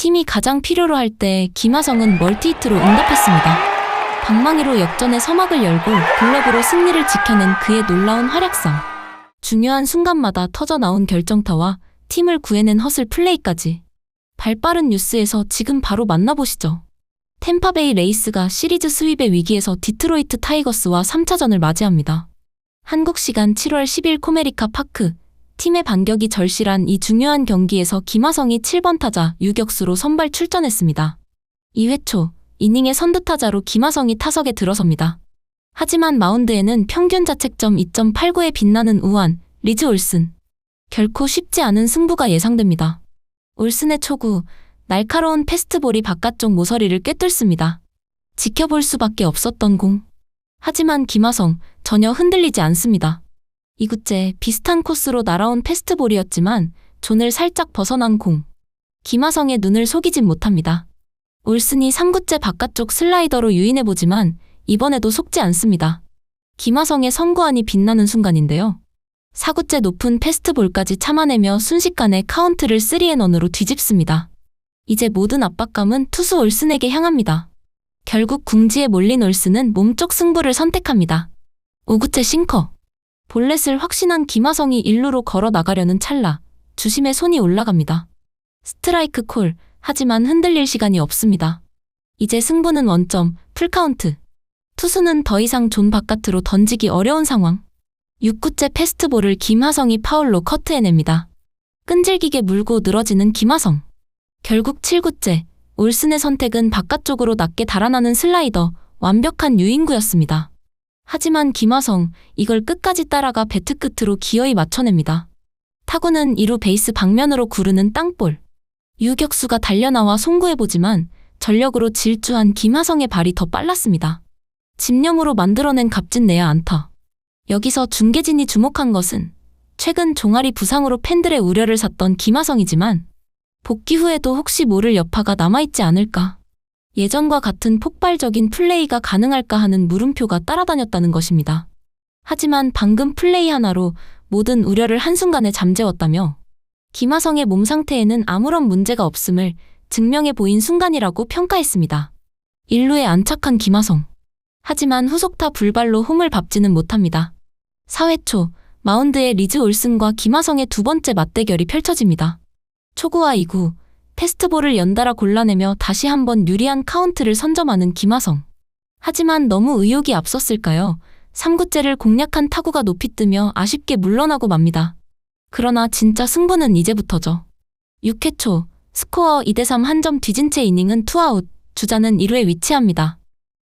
팀이 가장 필요로 할 때 김하성은 멀티히트로 응답했습니다. 방망이로 역전의 서막을 열고 글러브로 승리를 지켜낸 그의 놀라운 활약상. 중요한 순간마다 터져 나온 결정타와 팀을 구해낸 허슬 플레이까지. 발빠른 뉴스에서 지금 바로 만나보시죠. 템파베이 레이스가 시리즈 스윕의 위기에서 디트로이트 타이거스와 3차전을 맞이합니다. 한국 시간 7월 10일 코메리카 파크, 팀의 반격이 절실한 이 중요한 경기에서 김하성이 7번 타자 유격수로 선발 출전했습니다. 2회 초, 이닝의 선두타자로 김하성이 타석에 들어섭니다. 하지만 마운드에는 평균 자책점 2.89에 빛나는 우한, 리즈 올슨. 결코 쉽지 않은 승부가 예상됩니다. 올슨의 초구, 날카로운 패스트볼이 바깥쪽 모서리를 꿰뚫습니다. 지켜볼 수밖에 없었던 공. 하지만 김하성 전혀 흔들리지 않습니다. 이구째 비슷한 코스로 날아온 패스트볼이었지만 존을 살짝 벗어난 공. 김하성의 눈을 속이진 못합니다. 올슨이 3구째 바깥쪽 슬라이더로 유인해보지만 이번에도 속지 않습니다. 김하성의 선구안이 빛나는 순간인데요. 4구째 높은 패스트볼까지 참아내며 순식간에 카운트를 3앤1으로 뒤집습니다. 이제 모든 압박감은 투수 올슨에게 향합니다. 결국 궁지에 몰린 올슨은 몸쪽 승부를 선택합니다. 5구째 싱커. 볼넷을 확신한 김하성이 일루로 걸어 나가려는 찰나 주심에 손이 올라갑니다. 스트라이크 콜, 하지만 흔들릴 시간이 없습니다. 이제 승부는 원점, 풀카운트. 투수는 더 이상 존 바깥으로 던지기 어려운 상황. 6구째 패스트볼을 김하성이 파울로 커트해냅니다. 끈질기게 물고 늘어지는 김하성. 결국 7구째, 올슨의 선택은 바깥쪽으로 낮게 달아나는 슬라이더, 완벽한 유인구였습니다. 하지만 김하성, 이걸 끝까지 따라가 배트 끝으로 기어이 맞춰냅니다. 타구는 2루 베이스 방면으로 구르는 땅볼. 유격수가 달려나와 송구해보지만 전력으로 질주한 김하성의 발이 더 빨랐습니다. 집념으로 만들어낸 값진 내야 안타. 여기서 중계진이 주목한 것은 최근 종아리 부상으로 팬들의 우려를 샀던 김하성이지만 복귀 후에도 혹시 모를 여파가 남아있지 않을까. 예전과 같은 폭발적인 플레이가 가능할까 하는 물음표가 따라다녔다는 것입니다. 하지만 방금 플레이 하나로 모든 우려를 한순간에 잠재웠다며 김하성의 몸 상태에는 아무런 문제가 없음을 증명해 보인 순간이라고 평가했습니다. 1루에 안착한 김하성. 하지만 후속타 불발로 홈을 밟지는 못합니다. 4회 초 마운드에 리즈 올슨과 김하성의 두 번째 맞대결이 펼쳐집니다. 초구와 2구, 패스트볼을 연달아 골라내며 다시 한번 유리한 카운트를 선점하는 김하성. 하지만 너무 의욕이 앞섰을까요? 3구째를 공략한 타구가 높이 뜨며 아쉽게 물러나고 맙니다. 그러나 진짜 승부는 이제부터죠. 6회 초, 스코어 2대3 한 점 뒤진 채 이닝은 투아웃, 주자는 1루에 위치합니다.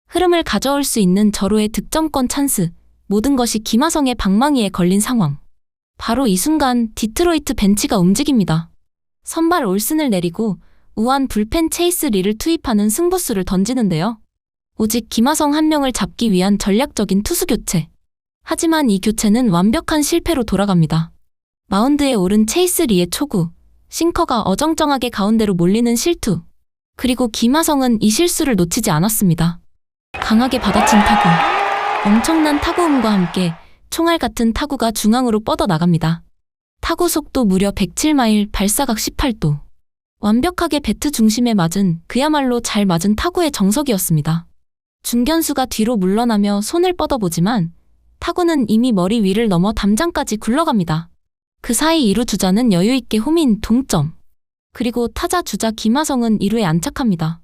흐름을 가져올 수 있는 절호의 득점권 찬스, 모든 것이 김하성의 방망이에 걸린 상황. 바로 이 순간 디트로이트 벤치가 움직입니다. 선발 올슨을 내리고 우한 불펜 체이스 리를 투입하는 승부수를 던지는데요. 오직 김하성 한 명을 잡기 위한 전략적인 투수 교체. 하지만 이 교체는 완벽한 실패로 돌아갑니다. 마운드에 오른 체이스 리의 초구, 싱커가 어정쩡하게 가운데로 몰리는 실투. 그리고 김하성은 이 실수를 놓치지 않았습니다. 강하게 받아친 타구. 엄청난 타구음과 함께 총알 같은 타구가 중앙으로 뻗어 나갑니다. 타구 속도 무려 107마일, 발사각 18도. 완벽하게 배트 중심에 맞은 그야말로 잘 맞은 타구의 정석이었습니다. 중견수가 뒤로 물러나며 손을 뻗어보지만 타구는 이미 머리 위를 넘어 담장까지 굴러갑니다. 그 사이 2루 주자는 여유있게 홈인 동점. 그리고 타자 주자 김하성은 2루에 안착합니다.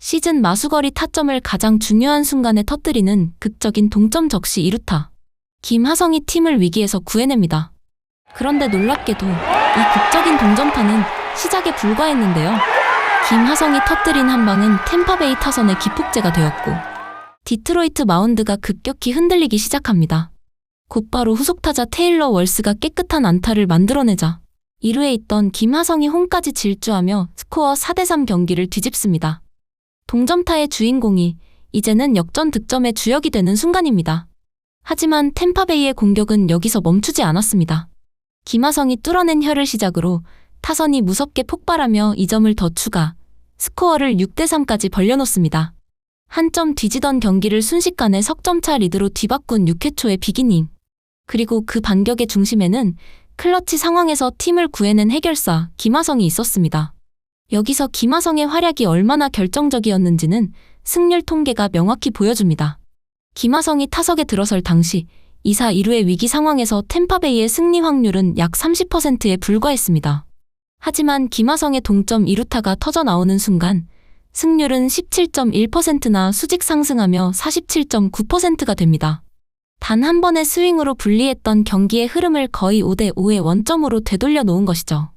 시즌 마수거리 타점을 가장 중요한 순간에 터뜨리는 극적인 동점 적시 2루타. 김하성이 팀을 위기에서 구해냅니다. 그런데 놀랍게도 이 극적인 동점타는 시작에 불과했는데요. 김하성이 터뜨린 한 방은 템파베이 타선의 기폭제가 되었고 디트로이트 마운드가 급격히 흔들리기 시작합니다. 곧바로 후속 타자 테일러 월스가 깨끗한 안타를 만들어내자 2루에 있던 김하성이 홈까지 질주하며 스코어 4대3 경기를 뒤집습니다. 동점타의 주인공이 이제는 역전 득점의 주역이 되는 순간입니다. 하지만 템파베이의 공격은 여기서 멈추지 않았습니다. 김하성이 뚫어낸 혀를 시작으로 타선이 무섭게 폭발하며 2점을 더 추가, 스코어를 6대3까지 벌려놓습니다. 한 점 뒤지던 경기를 순식간에 석점차 리드로 뒤바꾼 6회 초의 비기닝. 그리고 그 반격의 중심에는 클러치 상황에서 팀을 구해낸 해결사 김하성이 있었습니다. 여기서 김하성의 활약이 얼마나 결정적이었는지는 승률 통계가 명확히 보여줍니다. 김하성이 타석에 들어설 당시 2사 1루의 위기 상황에서 템파베이의 승리 확률은 약 30%에 불과했습니다. 하지만 김하성의 동점 2루타가 터져 나오는 순간 승률은 17.1%나 수직 상승하며 47.9%가 됩니다. 단 한 번의 스윙으로 불리했던 경기의 흐름을 거의 5대 5의 원점으로 되돌려 놓은 것이죠.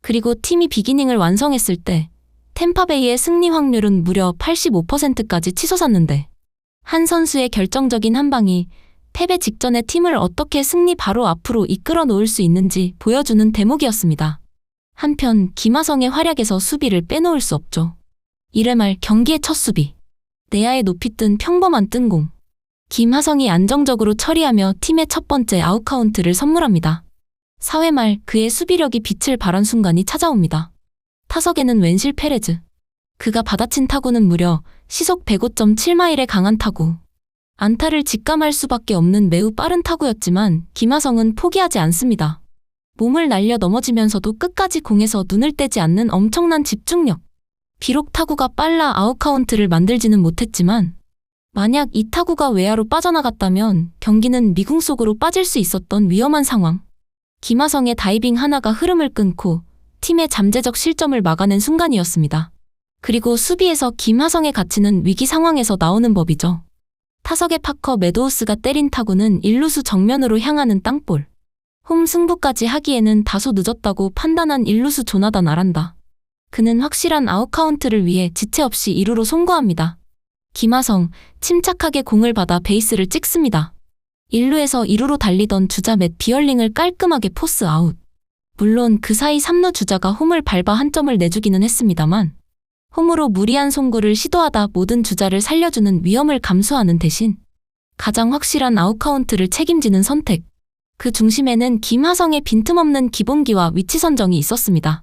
그리고 팀이 비기닝을 완성했을 때 템파베이의 승리 확률은 무려 85%까지 치솟았는데 한 선수의 결정적인 한 방이 패배 직전에 팀을 어떻게 승리 바로 앞으로 이끌어 놓을 수 있는지 보여주는 대목이었습니다. 한편 김하성의 활약에서 수비를 빼놓을 수 없죠. 1회 말 경기의 첫 수비. 내야에 높이 뜬 평범한 뜬공. 김하성이 안정적으로 처리하며 팀의 첫 번째 아웃카운트를 선물합니다. 4회 말 그의 수비력이 빛을 발한 순간이 찾아옵니다. 타석에는 웬실 페레즈. 그가 받아친 타구는 무려 시속 105.7마일의 강한 타구. 안타를 직감할 수밖에 없는 매우 빠른 타구였지만 김하성은 포기하지 않습니다. 몸을 날려 넘어지면서도 끝까지 공에서 눈을 떼지 않는 엄청난 집중력. 비록 타구가 빨라 아웃카운트를 만들지는 못했지만 만약 이 타구가 외야로 빠져나갔다면 경기는 미궁 속으로 빠질 수 있었던 위험한 상황. 김하성의 다이빙 하나가 흐름을 끊고 팀의 잠재적 실점을 막아낸 순간이었습니다. 그리고 수비에서 김하성의 가치는 위기 상황에서 나오는 법이죠. 타석의 파커 메도우스가 때린 타구는 일루수 정면으로 향하는 땅볼. 홈 승부까지 하기에는 다소 늦었다고 판단한 일루수 조나단 아란다. 그는 확실한 아웃카운트를 위해 지체 없이 2루로 송구합니다. 김하성, 침착하게 공을 받아 베이스를 찍습니다. 1루에서 2루로 달리던 주자 맷 비얼링을 깔끔하게 포스 아웃. 물론 그 사이 3루 주자가 홈을 밟아 한 점을 내주기는 했습니다만 홈으로 무리한 송구를 시도하다 모든 주자를 살려주는 위험을 감수하는 대신 가장 확실한 아웃카운트를 책임지는 선택. 그 중심에는 김하성의 빈틈없는 기본기와 위치 선정이 있었습니다.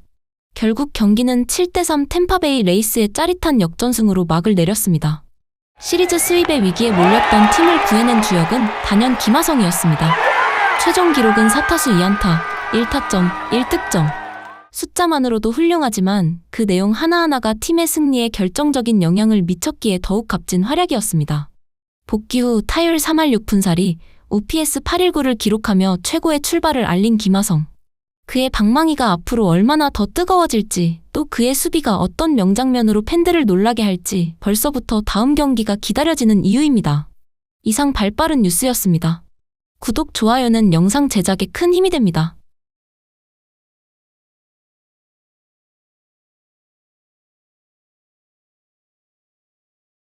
결국 경기는 7대3 템파베이 레이스의 짜릿한 역전승으로 막을 내렸습니다. 시리즈 스윕의 위기에 몰렸던 팀을 구해낸 주역은 단연 김하성이었습니다. 최종 기록은 4타수 2안타, 1타점, 1득점. 숫자만으로도 훌륭하지만 그 내용 하나하나가 팀의 승리에 결정적인 영향을 미쳤기에 더욱 값진 활약이었습니다. 복귀 후 타율 3할 6푼살이 OPS 819를 기록하며 최고의 출발을 알린 김하성. 그의 방망이가 앞으로 얼마나 더 뜨거워질지, 또 그의 수비가 어떤 명장면으로 팬들을 놀라게 할지 벌써부터 다음 경기가 기다려지는 이유입니다. 이상 발빠른 뉴스였습니다. 구독, 좋아요는 영상 제작에 큰 힘이 됩니다.